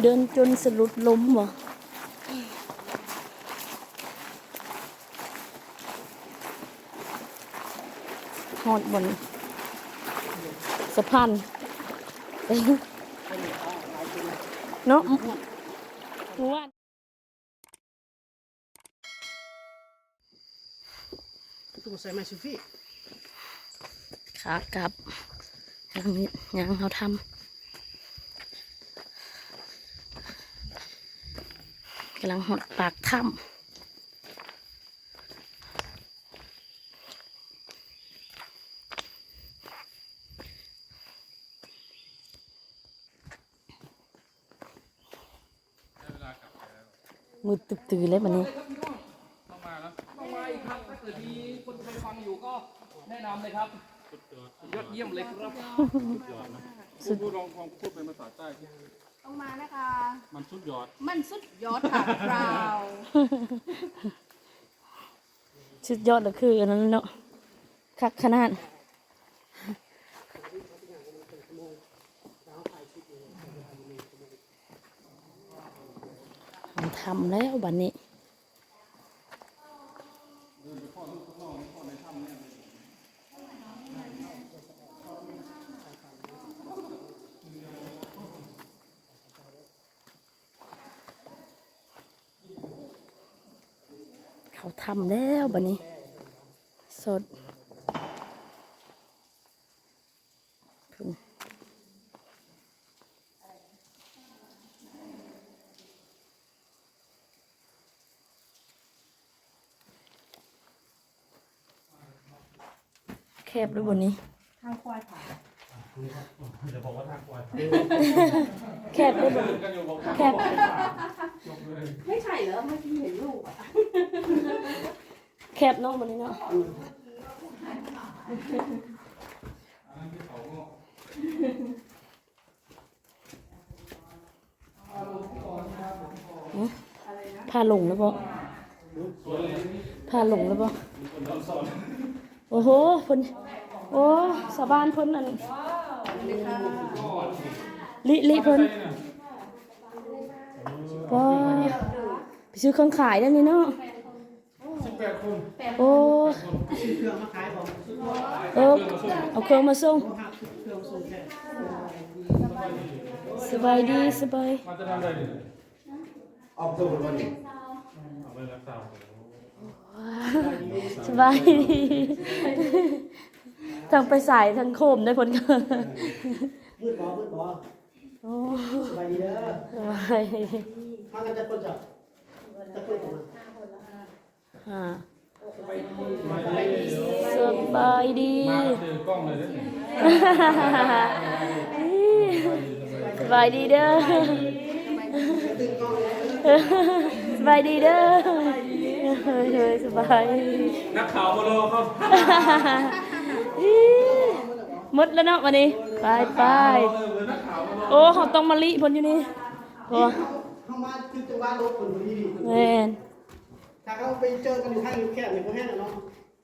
เดินจนสะดุดล้มบ่หอดบนสะพานไปเนาะหมู่บ้านตู้ใส่ไม้ซูฟี่ขากลับยังมียังเขาทำ กำลังหดปากถ้ำมืดตึบตื่นเลยวันนี้ต้องมาแล้วต้องมาอีกครับถ้าเกิดมีคนไทยฟังอยู่ก็แนะนำเลยครับยอดเยี่ยมเลยครับสุดพูดลองลองพูดเป็นภาษาใต้สิต้อ งมานะคะ มันสุดยอด มันสุดยอดค่ะเราชุดยอดเลยคืออันนั้นเนาะคักขนาดทำแล้วบัดนนี้ ทำแล้วบัดนี้ สดพึ่งแคบด้วยบนนี้ทางควายค่ะ แคบด้วยบนนี้แคบไม่ใช่เหรอเมื่อกี้เห็นลูกอะแคบเน้องบนนี้เนาะหึพาหลงแล้วปะพาหลงแล้วปะโอ้โหเพิ่นโอ้สาบานเพิ่นนั่น ลิลิเพิ่นว้าไปซื้อเครื่องขายได้นี่เนาะโอ้ซื้อเครื่องมาขายบอกเออเอาเครื่องมาส่งหักเครื่องส่งแค่สบายดีสบายมาจะทำอะไรดิเอาตัวบนวันนี้เอาไปรักษาสบายดี ทั้งไปสายทั้งโคมได้ผลกันมืดบ่มืดบ่โอ้สบายดีเด้อสบายดีมากันจะคนจับจะคนจับอ่าสบายดีสบายดีมาเจอกล้องเลยเด้อสบายดีเด้อสบายดีเด้อเฮ้ยเฮ้ยสบายนักข่าวมาโลครับห มดแล้วเนาะวันนี้ ไปไปเออนักข่าวมาโลโอ้เขาต้องมาลิพนอยู่นี่โอ้เข้ามาคือจังหวะรถคนดีดีแม่นถ้าเขาไปเจอกันอยู่ข้างอยู่แค่เนี่ยพวกแห้งเนาะ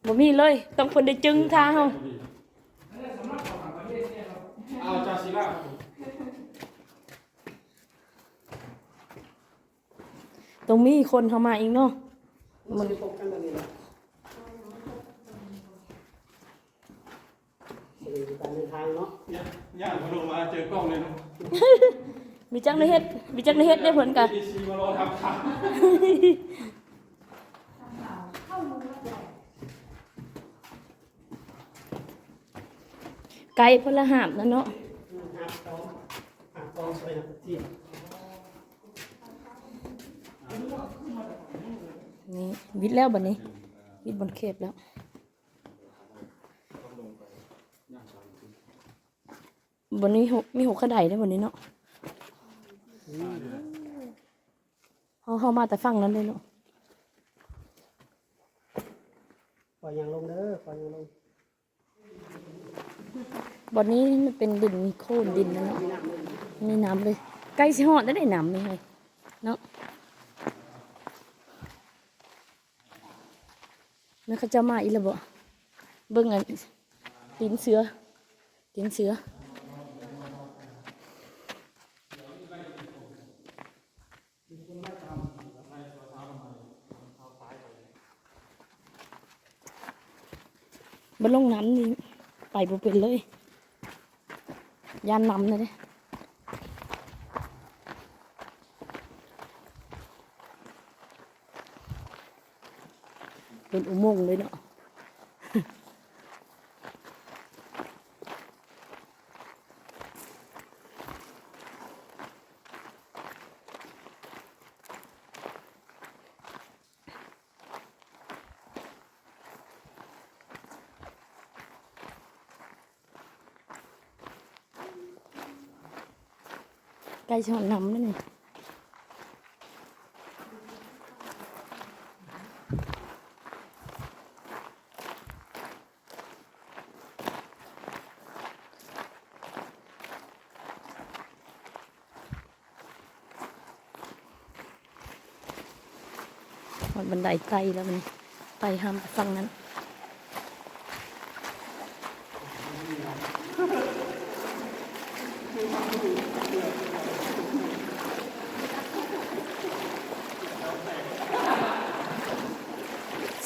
บ่มีเลย ต้องคนได้จึงทางเฮาเอาจาซิล่าต้องมีคนเข้ามาอีกเนาะมัน กกันแบบนี้นะสวัสดีการเดินทางเนาะเนี่ยย่างมาโลมาเจอกล้องเลยนะมีจักในเฮ็ดมีจักในเฮ็ดได้ผลกัน ดีซีมาโลทำข่าวไกลพนละหามนั่นเนาะหักกองหักกองสวยนะเทียบนี่วิทย์แล้วบัดนี้ วิทย์บนเขบแล้ว บนนี้หกมีหกขนาดได้บนนี้เนาะเขาเข้ามาแต่ฟังนั้นเลยเนาะปล่อยยางลงเด้อปล่อยยางลงบนนี้มันเป็นดินโคลนดินนั่นเนาะมีน้ำเลย ใกล้สิหอดได้ได้น้ำเลยเฮ้ยเนาะแม่เขาจะมาอีกแล้วบ่เบิ่งอันตีนเสือตีนเสือ บนลงน้ำนี่ไปบ่เป็นเลย ยานน้ำเลยเด้เป็นอุโมงค์เลยเนาะ ใกล้ชอนน้ำแล้วนี่หอดบันไดไตแล้วมันไตห้ามไปฟังนั้น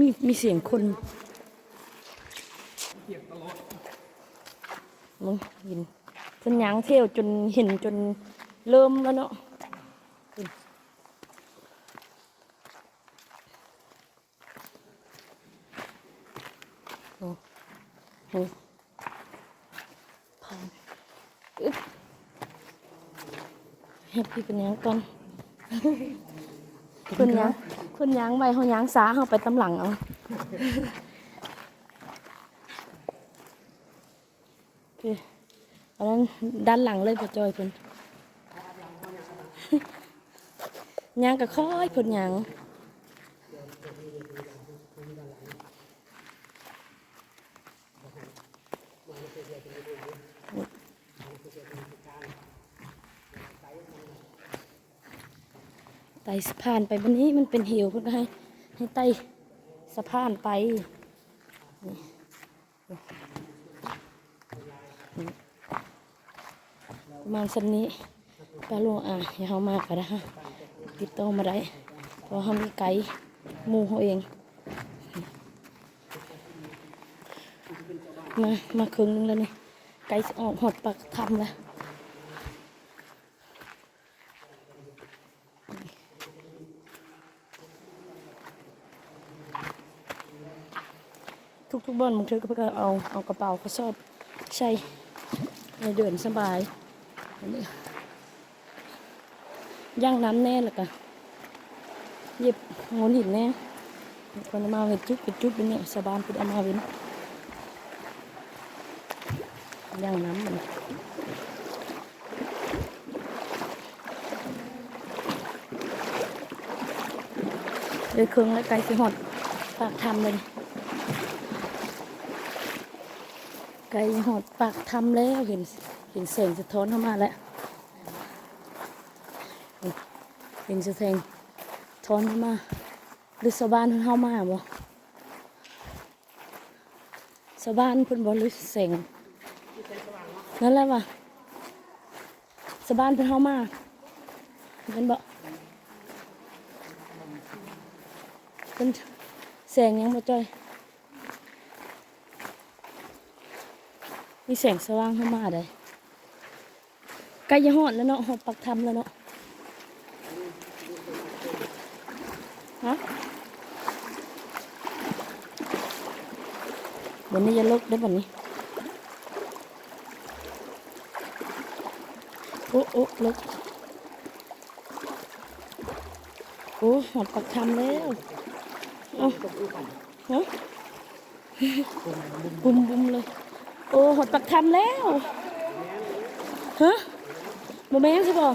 มีมีเสียงคนลงยินจนยางเที่ยวจนเห็นจนเริ่มแล้วเนาะโอ้โหพองอึ๊บให้พี่เป็นยังก่อนคนยาง คนยางไปเขายางสาเขาไปตำหลังเอาโออันนั้นด้านหลังเลยพอจอยเพิ่นยางก็ค่อยเพิ่นยาง ต่สะพานไปบนนี้มันเป็นเหวเพิ่นก็ให้ให้ไต่สะพานไปประมาณสันนี้ปลาโลอะอย่าเฮามาก็ได้ฮะติดต่อมาได้เพราะเฮามีไกด์หมู่เฮาเองมามาครึ่งนึงแล้วนี่ไกด์ออกหอดปักคำแล้ว ทุกๆบ้านบางทีก็เพื่อเอาเอากระเป๋ากระสอบใช่ในเดินสบายย่างน้ำแน่ละกะเย็บงนหินแน่คนมาเห็ดจุ๊บเป็นจุ๊บเป็นเนี่ยสบานเป็นเอามาเว้นย่างน้ำมันเลยเครื่องและไก่สิหอดปากทำเลย ไก่หอดปากทำแล้วเห็นเห็นแสงสะท้อนเข้ามาแล้วเห็นแสงท้อนเข้ามาหรือสาวบ้านเพิ่นเข้ามาบ่สาวบ้านเพิ่นบ่หรือแสงนั่นแหละว่ะสาวบ้านเพิ่นเข้ามาเห็นบ่เพิ่นแสงยังบ่จ้อย มีแสงสว่างเข้ามาเลยใกล้จะหอดแล้วเนาะหอดปักทำแล้วเนาะฮะวันนี้จะลกได้วันนี้โอ้โอ้ลกโอ้หอดปักทำแล้วเอฮะบุมบุมเลย โอ้หดปักทำแล้วฮะโมแมนใช่ปะ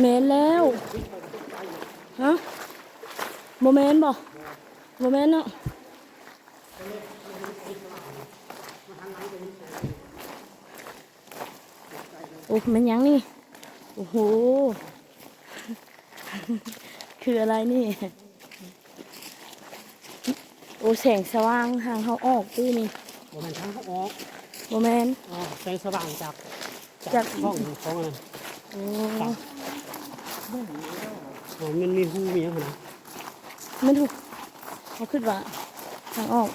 แมนแล้วฮะโมแมนบ่บ่แมนเนาะโอ้มันยังนี่ โอ้โห คืออะไรนี่ อ้แสงสว่างทางเขาออกตื้อนี่โอ้มันทั้งเขาออกบ่แม่นอ๋อแสงสว่างจากจากห้องของอะไรโอ้อ๋อมันมีหูมีอย่างนะไม่ถูกเขาคิดว่าทางออก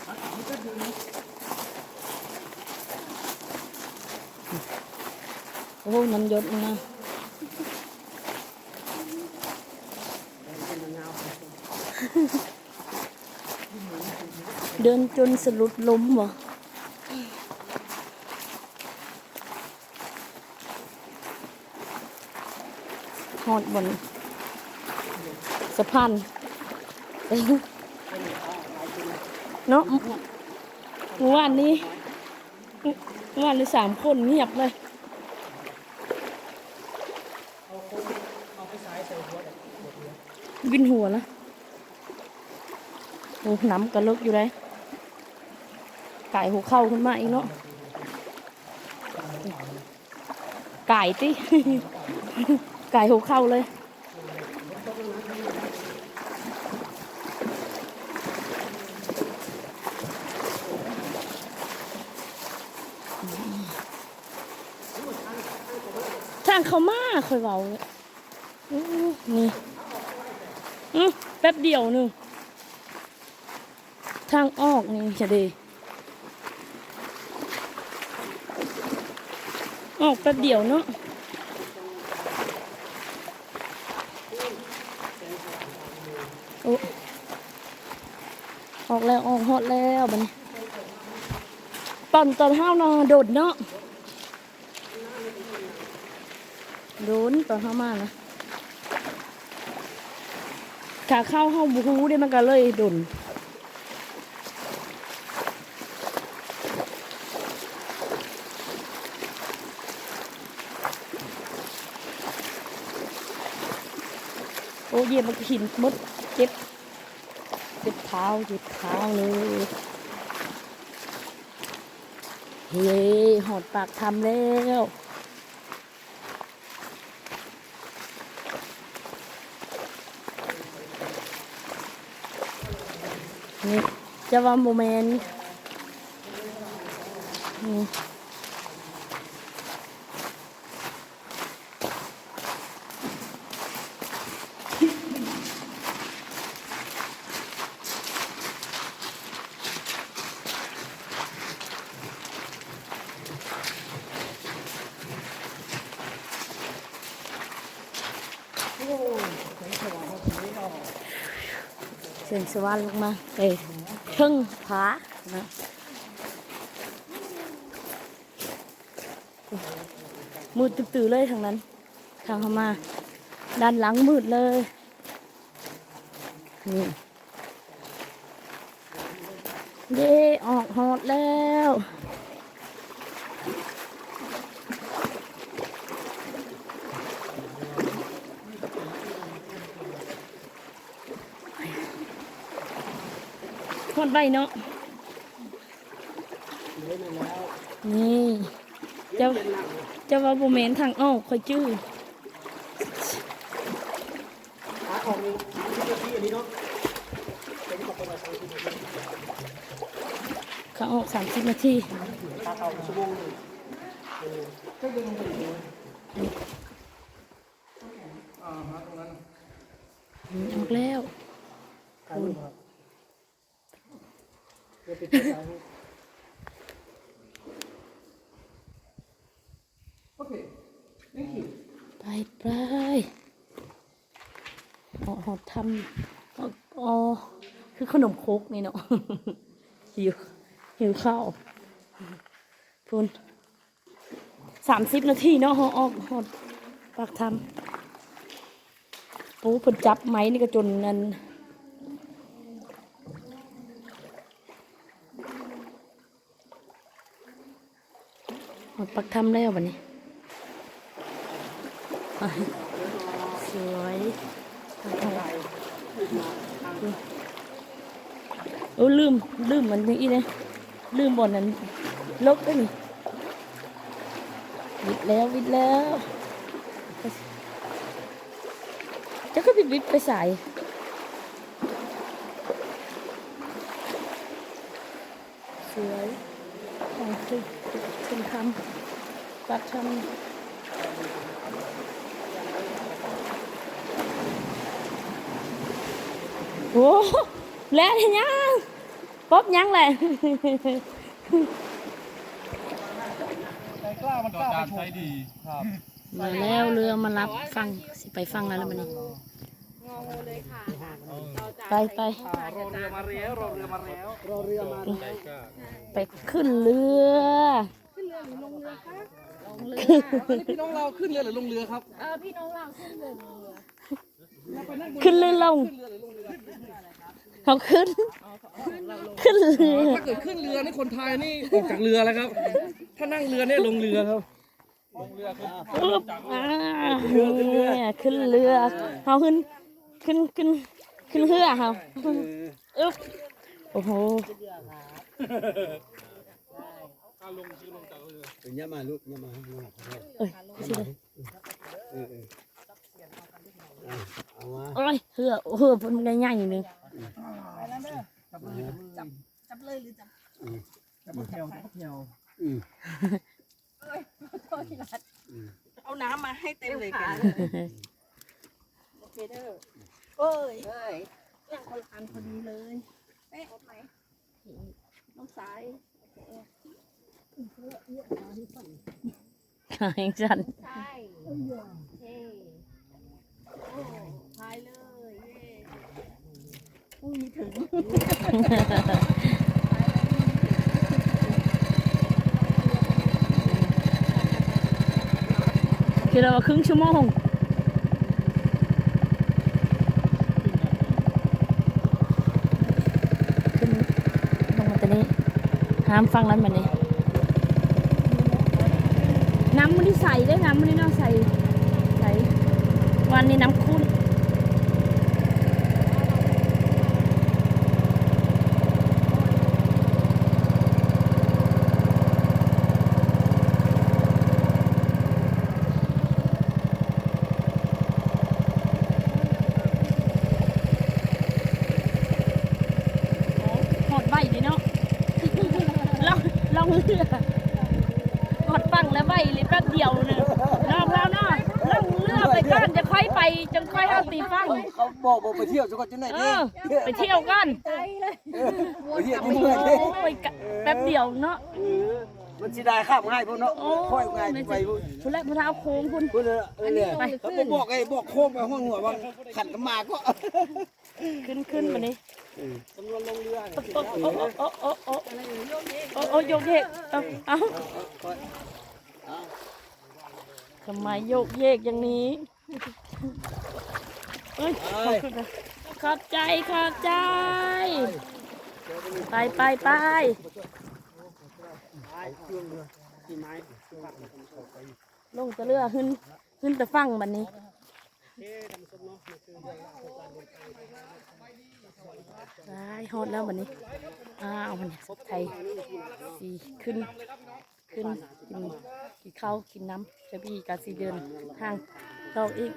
โอ้น้ำหยดลง เดินจนสะดุดล้มบ่หอดบนสะพานเนาะเมื่อวานนี้เมื่อวานนี้สามคนเงียบเลยเอาไปสายใส่หัวเด็กวินหัวละโอ้น้ำกระลึกอยู่เลย ไก่หัวเข้าขึ้นมาอีกเนาะไก่ติไก่หัวเข้าเลยทางเขามาเคยเบาเลยนี่แป๊บเดียวหนึ่งทางออกนี่จะดี ออกแป๊บเดียวเนาะโอ้ออกแล้วออกฮอดแล้วบันี้ตอนตอนห้าวนอนโดดเนาะโดนตอนเข้ามานะขาเข้าห้องบูฮูได้มันก็เลยโดน โอ้เยียบมันหินมดเจ็บเจ็บเท้าเจ็บเท้าเลยเฮ้ยหอดปากทำแล้วนี่จะว่าโมเมนต์ สียงสวรรค์ลงมาเอ้ยเทึ่งผานะมืดตื่อๆเลยทางนั้น ทางเข้ามา ด้านหลังมืดเลยนี่เย่ออกหอดแล้ว ห อดใบเนาะนี่เจ้าเจ้าว่าโบเมนทางอ้อคอยจื้อขาออกนี่ที่นี่เนาะเป็นขาองชั่วโมงเขาออกสามสิบนาทีขาเข้าชั่วโมงนึ่งอ่าฮะตรงนั้นอืมออกแล้ว การดูครับเดี๋ยว ไปไปไปอหอทำอ๋อคือขนมโคกนี่เนาะหิวหิวข้าวพูนสามสิบนาทีเนาะหอออกหอปากทำโอ้เพิ่นจับไหมนี่ก็จนนั่น หอดปากทำแล้วบัดนี้ สวยโอ้ลืม ลืมมันอีเนี่ยลืมบนนั้นลกได้นี่วิดแล้ววิดแล้วจะก็บิดวิดไปใส่สวยของคือคุณทำปัดทำ โอ้แล้วยังป๊อบยังแหละใจกล้ามันกล้าไปใช้ดีครับมาแล้วเรือมารับฟังสิไปฟังแล้วแล้วมันนี่ไปไปรอเรือมาแล้วรอเรือมาแล้วรอเรือมาไปขึ้นเรือขึ้นเรือหรือลงเรือคะ ลงเรือนี่พี่น้องเราขึ้นเรือหรือลงเรือครับเออพี่น้องเราขึ้นเรือหรือลงเรือขึ้นเรือลงเขาขึ้น ขึ้นเรือ ถ้าเกิดขึ้นเรือนี่คนไทยนี่ออกจากเรือแล้วครับ ถ้านั่งเรือเนี่ยลงเรือครับลงเรือคือปึ๊บอ่าเนี่ยขึ้นเรือเขาขึ้นขึ้นขึ้นขึ้นเรือเขาอึ๊บโอ้โห เป็นยามาลูกยามาลูกเอ้ยสิเลยเออเออเอามาโอ้ยเหือเหือมันใหญ่ๆหนึงจับเลยหรือจับจับแถวจับแถวอืมเอาน้ำมาให้เต็มเลยกันโอเคเด้อเอ้ยเอ้ยอย่างคนละอันพอดีเลยเป๊ะไหมน้องสาย ขายจันใช่เฮ้โอ้พายเลยเย้อุ้ยถึงคือเราว่าครึ่งชั่วโมงขึ้นลงมาตอนนี้ห้ามฟังนั้นแบบนี้ น้ำมันที่ ใส่ได้น้ำมันที่น่าใส่ใส่วันนี้น้ำคุ้นหอดใบดีเนาะลองลองเรือหอดฟังแล้วใบ เลยแป๊บเดียวเนี่ยลองแล้วเนาะลองเรือไปก่อนจะค่อยไปจังค่อยห้าตีฟังเขาบอกบอกไปเที่ยวจังหวัดจังไหนเอดิอไปเที่ยวกันใจเลยไปเที่ยวโอที่เมื่อยดิ้ยกะแป๊บเดียวเนาะเออมันสิได้ข้ามง่ายพุ่นเนาะโอ้ค่อยง่ายไปพุ่นคุณแรกพระเท้าโค้งคุณพุ่นเลยเออเนี่ยเขาบอกไอ้บอกโค้งไปห้องหัวว่าขันกันมาก็ขึ้นขึ้นมานี่จำนวนลงเรือโอ้โอ้โอ้โอ้โอ้โอ้โอ้โยกเยกเอาเอา ทำไมโยกเยกอย่างนี้เอ้ยขอบคุณนะขอบใจขอบใจ ไปไปไปลงตะเรือขึ้นขึ้นต่ฟังบันนี้เอ๊ะดำส้มเนาะมันคือเรื่องราวของการเดินทางได้ฮอดแล้วบันนี้ อ้าวมันไทยสีขึ้น ขึ้นกินกินข้าวกินน้ำ จะพี่กาสีเดินทางเราอีก